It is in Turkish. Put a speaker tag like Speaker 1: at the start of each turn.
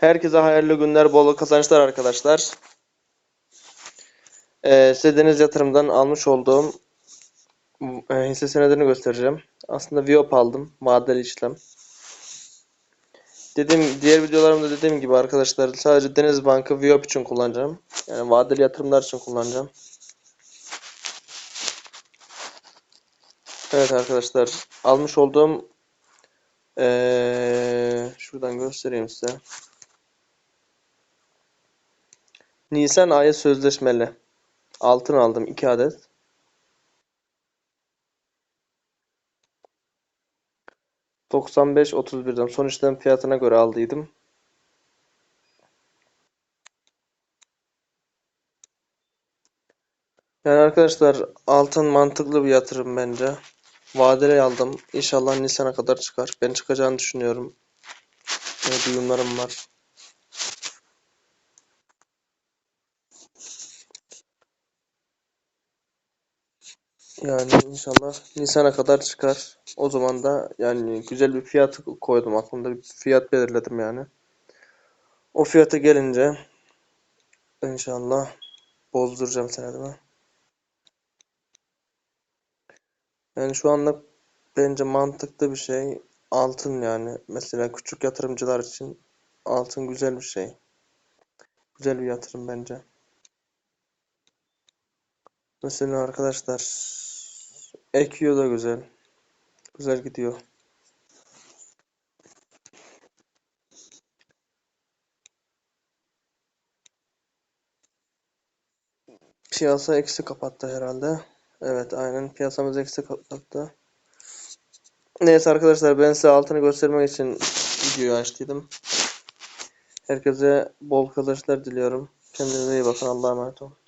Speaker 1: Herkese hayırlı günler, bol kazançlar arkadaşlar. Ee, size Deniz Yatırım'dan almış olduğum e, hisse senedini göstereceğim. Aslında Viop aldım, vadeli işlem. Dediğim diğer videolarımda dediğim gibi arkadaşlar sadece Deniz Bank'ı Viop için kullanacağım. Yani vadeli yatırımlar için kullanacağım. Evet arkadaşlar almış olduğum ee, şuradan göstereyim size. Nisan ayı sözleşmeli. Altın aldım 2 adet. ...95.31'den son işlem fiyatına göre aldıydım. Yani arkadaşlar altın mantıklı bir yatırım bence. Vadeli aldım. İnşallah Nisan'a kadar çıkar. Ben çıkacağını düşünüyorum. Böyle duyumlarım var. Yani inşallah Nisan'a kadar çıkar. O zaman da yani güzel bir fiyat koydum aklımda bir fiyat belirledim yani. O fiyata gelince inşallah bozduracağım senedimi. Yani şu anda bence mantıklı bir şey altın yani. Mesela küçük yatırımcılar için altın güzel bir şey. Güzel bir yatırım bence. Mesela arkadaşlar Ekio da güzel. Güzel gidiyor. Piyasa eksi kapattı herhalde. Evet aynen piyasamız eksi kapattı. Neyse arkadaşlar ben size altını göstermek için videoyu açtıydım. Herkese bol kazançlar diliyorum. Kendinize iyi bakın. Allah'a emanet olun.